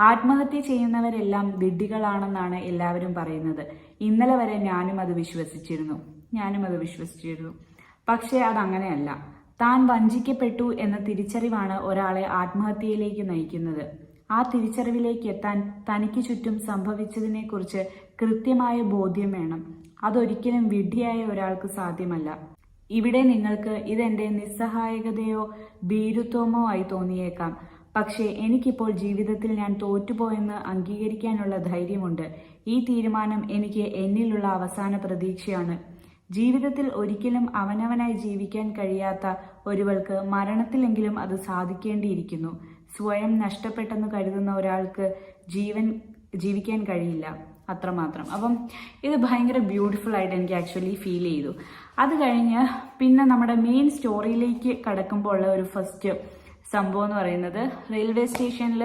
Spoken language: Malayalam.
ആത്മഹത്യ ചെയ്യുന്നവരെല്ലാം വിഡ്ഢികളാണെന്നാണ് എല്ലാവരും പറയുന്നത്. ഇന്നലെ വരെ ഞാനും അത് വിശ്വസിച്ചിരുന്നു. ഞാനും അത് വിശ്വസിച്ചിരുന്നു. പക്ഷേ അതങ്ങനെയല്ല. താൻ വഞ്ചിക്കപ്പെട്ടു എന്ന തിരിച്ചറിവാണ് ഒരാളെ ആത്മഹത്യയിലേക്ക് നയിക്കുന്നത്. ആ തിരിച്ചറിവിലേക്ക് എത്താൻ തനിക്ക് ചുറ്റും സംഭവിച്ചതിനെക്കുറിച്ച് കൃത്യമായ ബോധ്യം വേണം. അതൊരിക്കലും വിഡ്ഢിയായ ഒരാൾക്ക് സാധ്യമല്ല. ഇവിടെ നിങ്ങൾക്ക് ഇതെന്റെ നിസ്സഹായകതയോ ഭീരുത്വമോ ആയി തോന്നിയേക്കാം. പക്ഷേ എനിക്കിപ്പോൾ ജീവിതത്തിൽ ഞാൻ തോറ്റുപോയെന്ന് അംഗീകരിക്കാനുള്ള ധൈര്യമുണ്ട്. ഈ തീരുമാനം എനിക്ക് എന്നിലുള്ള അവസാന പ്രതീക്ഷയാണ്. ജീവിതത്തിൽ ഒരിക്കലും അവനവനായി ജീവിക്കാൻ കഴിയാത്ത ഒരുവൾക്ക് മരണത്തിലെങ്കിലും അത് സാധിക്കേണ്ടിയിരിക്കുന്നു. സ്വയം നഷ്ടപ്പെട്ടെന്ന് കരുതുന്ന ഒരാൾക്ക് ജീവൻ ജീവിക്കാൻ കഴിയില്ല. അത്രമാത്രം. അപ്പം ഇത് ഭയങ്കര ബ്യൂട്ടിഫുൾ ആയിട്ട് എനിക്ക് ആക്ച്വലി ഫീൽ ചെയ്തു. അത് കഴിഞ്ഞ് പിന്നെ നമ്മുടെ മെയിൻ സ്റ്റോറിയിലേക്ക് കടക്കുമ്പോൾ ഉള്ള ഒരു ഫസ്റ്റ് സംഭവം എന്ന് പറയുന്നത് റെയിൽവേ സ്റ്റേഷനിൽ